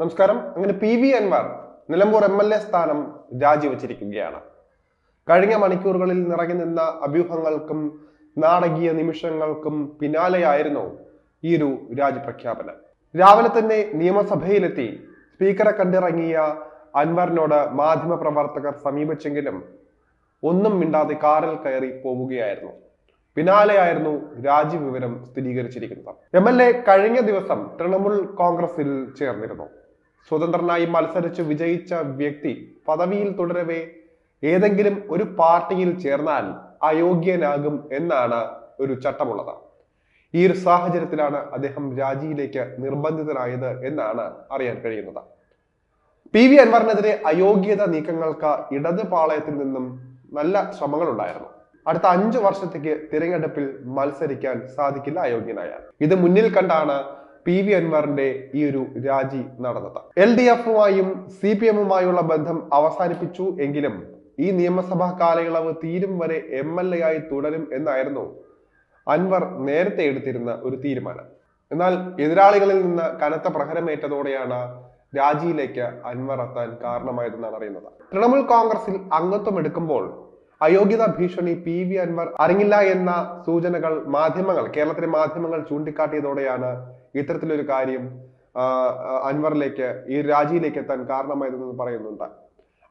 നമസ്കാരം. അങ്ങനെ P V Anvar Nilambur MLA L A സ്ഥാനം രാജിവച്ചിരിക്കുകയാണ്. കഴിഞ്ഞ മണിക്കൂറുകളിൽ നിറങ്ങി നിന്ന അഭ്യൂഹങ്ങൾക്കും നാടകീയ നിമിഷങ്ങൾക്കും പിന്നാലെയായിരുന്നു ഈ ഒരു രാജിപ്രഖ്യാപനം രാവിലെ തന്നെ നിയമസഭയിലെത്തി സ്പീക്കറെ കണ്ടിറങ്ങിയ അൻവറിനോട് മാധ്യമപ്രവർത്തകർ സമീപിച്ചെങ്കിലും ഒന്നും മിണ്ടാതെ കാറിൽ കയറി പോവുകയായിരുന്നു. പിന്നാലെയായിരുന്നു രാജിവിവരം സ്ഥിരീകരിച്ചിരിക്കുന്നത്. എം എൽ എ കഴിഞ്ഞ ദിവസം തൃണമൂൽ കോൺഗ്രസിൽ ചേർന്നിരുന്നു. സ്വതന്ത്രനായി മത്സരിച്ച് വിജയിച്ച വ്യക്തി പദവിയിൽ തുടരവേ. ഏതെങ്കിലും ഒരു പാർട്ടിയിൽ ചേർന്നാൽ അയോഗ്യനാകും എന്നാണ് ഒരു ചട്ടമുള്ളത്. ഈ ഒരു സാഹചര്യത്തിലാണ് അദ്ദേഹം രാജിയിലേക്ക് നിർബന്ധിതനായത് എന്നാണ് അറിയാൻ കഴിയുന്നത്. പി വി അൻവറിനെതിരെ അയോഗ്യത നീക്കങ്ങൾക്ക് ഇടത് പാളയത്തിൽ നിന്നും നല്ല ശ്രമങ്ങൾ ഉണ്ടായിരുന്നു അടുത്ത അഞ്ചു വർഷത്തേക്ക് തിരഞ്ഞെടുപ്പിൽ മത്സരിക്കാൻ സാധിക്കില്ല അയോഗ്യനായാൽ. ഇത് മുന്നിൽ കണ്ടാണ് പി വി അൻവറിന്റെ ഈ ഒരു രാജി നടന്നത്. എൽ ഡി എഫുമായും സി പി എമ്മുമായുള്ള ബന്ധം അവസാനിപ്പിച്ചു എങ്കിലും ഈ നിയമസഭാ കാലയളവ് തീരും വരെ എം എൽ എ ആയി തുടരും എന്നായിരുന്നു അൻവർ നേരത്തെ എടുത്തിരുന്ന ഒരു തീരുമാനം. എന്നാൽ എതിരാളികളിൽ നിന്ന് കനത്ത പ്രഹരമേറ്റതോടെയാണ് രാജിയിലേക്ക് അൻവർ എത്താൻ കാരണമായതെന്നാണ് അറിയുന്നത്. തൃണമൂൽ കോൺഗ്രസിൽ അംഗത്വം എടുക്കുമ്പോൾ അയോഗ്യതാ ഭീഷണി പി വി അൻവർ അറിഞ്ഞില്ല എന്ന സൂചനകൾ മാധ്യമങ്ങൾ കേരളത്തിലെ മാധ്യമങ്ങൾ ചൂണ്ടിക്കാട്ടിയതോടെയാണ് ഇത്തരത്തിലൊരു കാര്യം അൻവറിലേക്ക് ഈ രാജിയിലേക്ക് എത്താൻ കാരണമായതെന്ന് പറയുന്നുണ്ട്.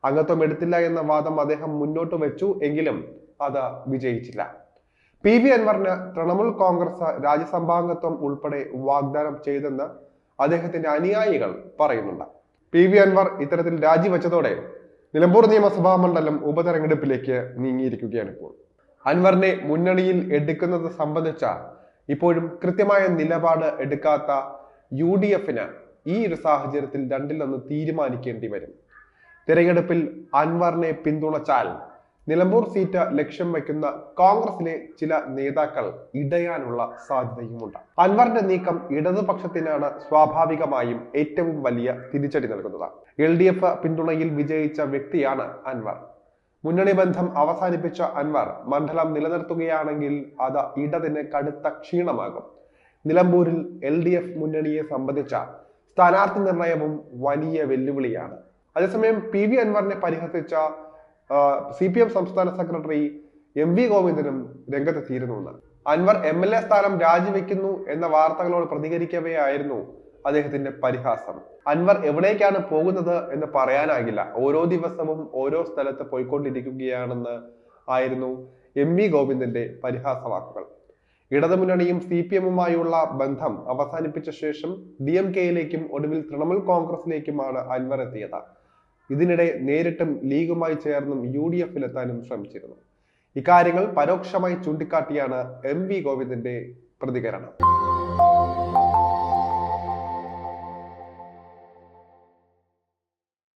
അംഗത്വം എടുത്തില്ല എന്ന വാദം അദ്ദേഹം മുന്നോട്ട് വെച്ചു എങ്കിലും അത് വിജയിച്ചില്ല. പി വി അൻവറിന് തൃണമൂൽ കോൺഗ്രസ് രാജ്യസഭാംഗത്വം ഉൾപ്പെടെ വാഗ്ദാനം ചെയ്തെന്ന് അദ്ദേഹത്തിന്റെ അനുയായികൾ പറയുന്നുണ്ട്. പി വി അൻവർ ഇത്തരത്തിൽ രാജിവെച്ചതോടെ നിലമ്പൂർ നിയമസഭാ മണ്ഡലം ഉപതെരഞ്ഞെടുപ്പിലേക്ക് നീങ്ങിയിരിക്കുകയാണ് ഇപ്പോൾ. അൻവറിനെ മുന്നണിയിൽ എടുക്കുന്നത് സംബന്ധിച്ച ഇപ്പോഴും കൃത്യമായ നിലപാട് എടുക്കാത്ത യു ഡി എഫിന് ഈ ഒരു സാഹചര്യത്തിൽ രണ്ടിലൊന്ന് തീരുമാനിക്കേണ്ടി വരും. തിരഞ്ഞെടുപ്പിൽ അൻവറിനെ പിന്തുണച്ചാൽ നിലമ്പൂർ സീറ്റ് ലക്ഷ്യം വയ്ക്കുന്ന കോൺഗ്രസിലെ ചില നേതാക്കൾ ഇടയാനുള്ള സാധ്യതയുമുണ്ട്. അൻവറിന്റെ നീക്കം ഇടതുപക്ഷത്തിനാണ് സ്വാഭാവികമായും ഏറ്റവും വലിയ തിരിച്ചടി നൽകുന്നത്. എൽ ഡി എഫ് പിന്തുണയിൽ വിജയിച്ച വ്യക്തിയാണ് അൻവർ. മുന്നണി ബന്ധം അവസാനിപ്പിച്ച അൻവർ മണ്ഡലം നിലനിർത്തുകയാണെങ്കിൽ അത് ഇടതിന് കടുത്ത ക്ഷീണമാകും. നിലമ്പൂരിൽ എൽ ഡി എഫ് മുന്നണിയെ സംബന്ധിച്ച സ്ഥാനാർത്ഥി നിർണയവും വലിയ വെല്ലുവിളിയാണ്. അതേസമയം പി വി അൻവറിനെ പരിഹസിച്ച സി പി എം സംസ്ഥാന സെക്രട്ടറി എം വി ഗോവിന്ദനും രംഗത്തെത്തിയിരുന്നുവെന്ന് അൻവർ എം എൽ എ സ്ഥാനം രാജിവെക്കുന്നു എന്ന വാർത്തകളോട് പ്രതികരിക്കവേ ആയിരുന്നു അദ്ദേഹത്തിന്റെ പരിഹാസം. അൻവർ എവിടേക്കാണ് പോകുന്നത് എന്ന് പറയാനാകില്ല. ഓരോ ദിവസവും ഓരോ സ്ഥലത്ത് പോയിക്കൊണ്ടിരിക്കുകയാണെന്ന് ആയിരുന്നു എം വി ഗോവിന്ദന്റെ പരിഹാസ വാക്കുകൾ ഇടതുമുന്നണിയും സി പി എമ്മുമായുള്ള ബന്ധം അവസാനിപ്പിച്ച ശേഷം ഡി എം കെയിലേക്കും ഒടുവിൽ തൃണമൂൽ കോൺഗ്രസിലേക്കുമാണ് അൻവർ എത്തിയത്. ഇതിനിടെ നേരിട്ടും ലീഗുമായി ചേർന്നും യു ഡി എഫിലെത്താനും ശ്രമിച്ചിരുന്നു. ഇക്കാര്യങ്ങൾ പരോക്ഷമായി ചൂണ്ടിക്കാട്ടിയാണ് എം വി ഗോവിന്ദന്റെ പ്രതികരണം.